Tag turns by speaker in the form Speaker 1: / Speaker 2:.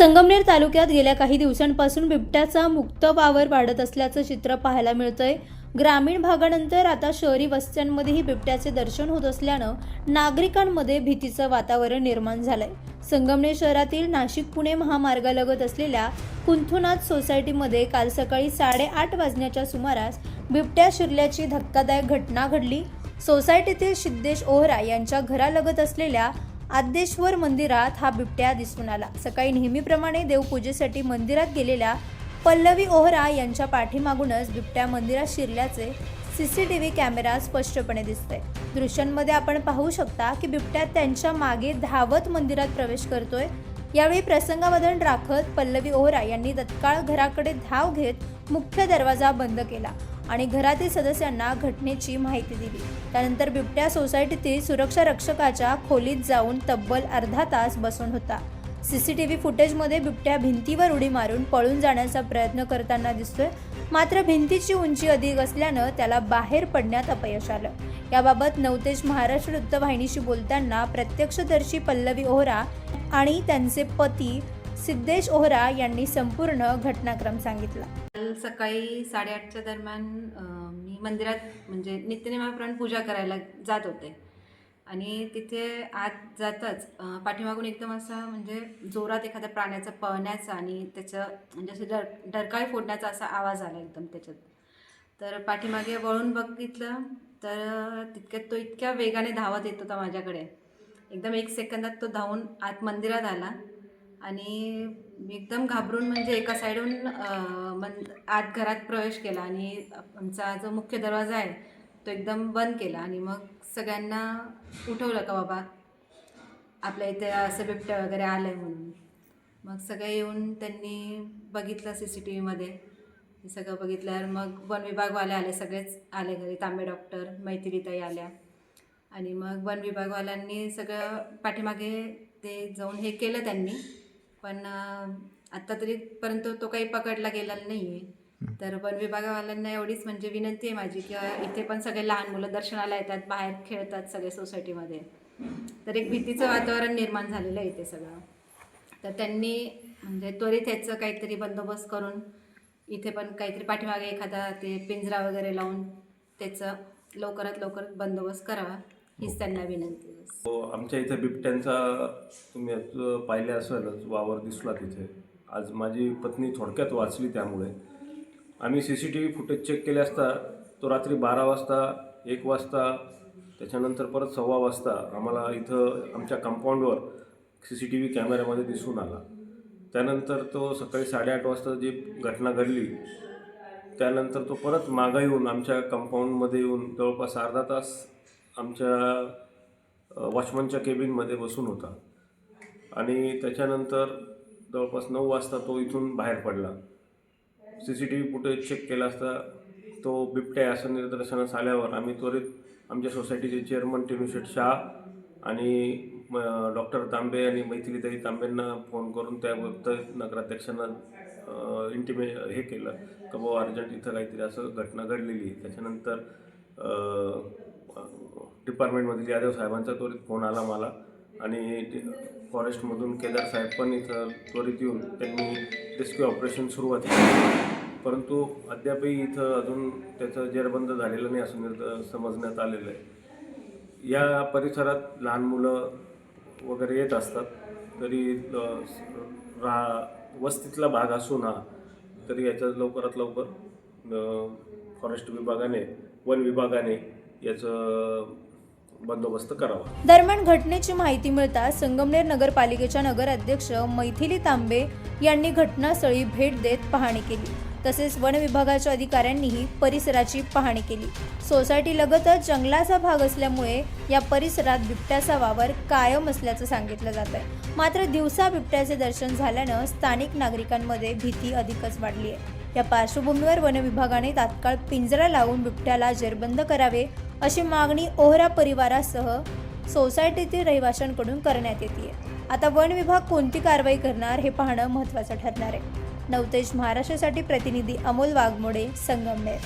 Speaker 1: संगमनेर तालुक्यात गेल्या काही दिवसांपासून बिबट्याचा मुक्त वावर वाढत असल्याचं चित्र पाहायला मिळतंय. ग्रामीण भागानंतर आता शहरी वस्त्यांमध्येही बिबट्याचे दर्शन होत असल्यानं नागरिकांमध्ये भीतीचं वातावरण निर्माण झालंय. संगमनेर शहरातील नाशिक पुणे महामार्गालगत असलेल्या कुंथुनाथ सोसायटीमध्ये काल सकाळी साडेआठ वाजण्याच्या सुमारास बिबट्या शिरल्याची धक्कादायक घटना घडली. सोसायटीतील सिद्धेश ओहरा यांच्या घरालगत असलेल्या आद्येश्वर मंदिरात हा बिबट्या दिसून आला. सकाळी नेहमीप्रमाणे देवपूजेसाठी मंदिरात गेलेल्या पल्लवी ओहरा यांच्या पाठीमागूनच बिबट्या मंदिरात शिरल्याचे C C T V camera स्पष्टपणे दिसते दृश्यांमध्ये आपण पाहू शकता की बिबट्या त्यांच्या मागे धावत मंदिरात प्रवेश करतोय. यावेळी प्रसंगावधन राखत पल्लवी ओहरा यांनी तत्काळ घराकडे धाव घेत मुख्य दरवाजा बंद केला. आणि घरातील सदस्यांना घटनेची माहिती दिली. त्यानंतर बिबट्या सोसायटीतील सुरक्षा रक्षकाच्या खोलीत जाऊन तब्बल अर्धा तास बसून होता. सी सी टी व्ही फुटेजमध्ये बिबट्या भिंतीवर उडी मारून पळून जाण्याचा प्रयत्न करताना दिसतोय. मात्र भिंतीची उंची अधिक असल्यानं त्याला बाहेर पडण्यात अपयश आलं. याबाबत नवतेज महाराष्ट्र वृत्तवाहिनीशी बोलताना प्रत्यक्षदर्शी पल्लवी ओहरा आणि त्यांचे पती सिद्धेश ओहरा यांनी संपूर्ण घटनाक्रम सांगितला.
Speaker 2: काल सकाळी साडेआठच्या दरम्यान मी मंदिरात म्हणजे नित्यनेमाप्रमाणे पूजा करायला जात होते. आणि तिथे आत जाताच पाठीमागून एकदम असा म्हणजे जोरात एखाद्या प्राण्याचा पळण्याचा आणि त्याचं म्हणजे असं डर डरकाळी फोडण्याचा असा आवाज आला एकदम त्याच्यात. तर पाठीमागे वळून बघितलं तर तितक्यात तो इतक्या वेगाने धावत येत होता माझ्याकडे. एकदम एक सेकंदात तो धावून आत मंदिरात आला. आणि मी एकदम घाबरून म्हणजे एका साईडहून मन आत घरात प्रवेश केला आणि आमचा जो मुख्य दरवाजा आहे तो एकदम बंद केला आणि मग सगळ्यांना उठवलं का बाबा आपल्या इथे असं बिबट्या वगैरे आलं आहे म्हणून. मग सगळे येऊन त्यांनी बघितलं सी सी टी व्हीमध्ये. सगळं बघितल्यावर मग वन विभागवाले आले सगळेच आले घरी तांबे डॉक्टर मैत्रीताई आल्या. आणि मग वन विभागवाल्यांनी सगळं पाठीमागे ते जाऊन हे केलं त्यांनी. पण आत्ता तरीपर्यंत तो काही पकडला गेलेला नाही आहे तर वन विभागवाल्यांना एवढीच म्हणजे विनंती आहे माझी की अं, इथे पण सगळे लहान मुलं दर्शनाला येतात बाहेर खेळतात सगळे सोसायटीमध्ये. तर एक भीतीचं वातावरण निर्माण झालेलं आहे इथे सगळं. तर त्यांनी म्हणजे त्वरित ह्याचं काहीतरी बंदोबस्त करून इथे पण काहीतरी पाठीमागे एखादा ते पिंजरा वगैरे लावून त्याचं लवकरात लवकर बंदोबस्त करावा. हीच त्यांना विनंती आहे.
Speaker 3: हो आमच्या इथे बिबट्यांचा तुम्ही आज पाहिले असेलच वावर दिसला तिथे. आज माझी पत्नी थोडक्यात वाचली त्यामुळे. आम्ही C C T V footage check केले असता तो रात्री बारा वाजता एक वाजता त्याच्यानंतर परत सव्वा वाजता आम्हाला इथं आमच्या कंपाऊंडवर सी सी टी व्ही कॅमेऱ्यामध्ये दिसून आला. त्यानंतर तो सकाळी साडेआठ वाजता जी घटना घडली त्यानंतर तो परत मागं येऊन आमच्या कंपाऊंडमध्ये येऊन जवळपास अर्धा तास आमच्या वॉचमनच्या केबिनमध्ये बसून होता. आणि त्याच्यानंतर जवळपास नऊ वाजता तो इथून बाहेर पडला. C C T V footage check केला असता तो बिबट्या असं निदर्शनास आल्यावर आम्ही त्वरित आमच्या सोसायटीचे चेअरमन टिनूशेठ शाह आणि डॉक्टर तांबे आणि मैथिलीताई तांबेंना फोन करून त्या वक्त नगराध्यक्षांना इंटिमे हे केलं. का बाबा अर्जंट इथं काहीतरी असं घटना घडलेली त्याच्यानंतर डिपार्टमेंटमधील यादव साहेबांचा त्वरित फोन आला मला आणि फॉरेस्टमधून केदार साहेब पण इथं त्वरित येऊन त्यांनी रेस्क्यू ऑपरेशन सुरुवात केली. परंतु अद्यापही इथं अजून त्याचं जेरबंद झालेलं नाही असं निर्द समजण्यात आलेलं आहे. या परिसरात लहान मुलं वगैरे येत असतात तरी रा वस्तीतला भाग असून हा तरी याच्यात लवकरात लवकर फॉरेस्ट विभागाने वन विभागाने याचं बंदोबस्त करावा.
Speaker 1: दरम्यान घटनेची माहिती मिळताच संगमनेर नगरपालिकेच्या नगराध्यक्ष मैथिली तांबे यांनी घटनास्थळी भेट देत पाहणी केली. तसेच वन विभागाच्या अधिकाऱ्यांनीही परिसराची पाहणी केली. सोसायटी लगतच जंगलाचा भाग असल्यामुळे या परिसरात बिबट्याचा वावर कायम असल्याचं सांगितलं जात आहे. मात्र दिवसा बिबट्याचे दर्शन झाल्यानं स्थानिक नागरिकांमध्ये भीती अधिकच वाढली आहे. या पार्श्वभूमीवर वन विभागाने तात्काळ पिंजरा लावून बिबट्याला जेरबंद करावे अशी मागणी ओहरा परिवारासह सोसायटीतील रहिवाशांकडून करण्यात येते. आता वन विभाग कोणती कारवाई करणार हे पाहणं महत्त्वाचं ठरणार आहे. नवतेज महाराष्ट्रासाठी प्रतिनिधी अमोल वाघमोडे संगमनेर.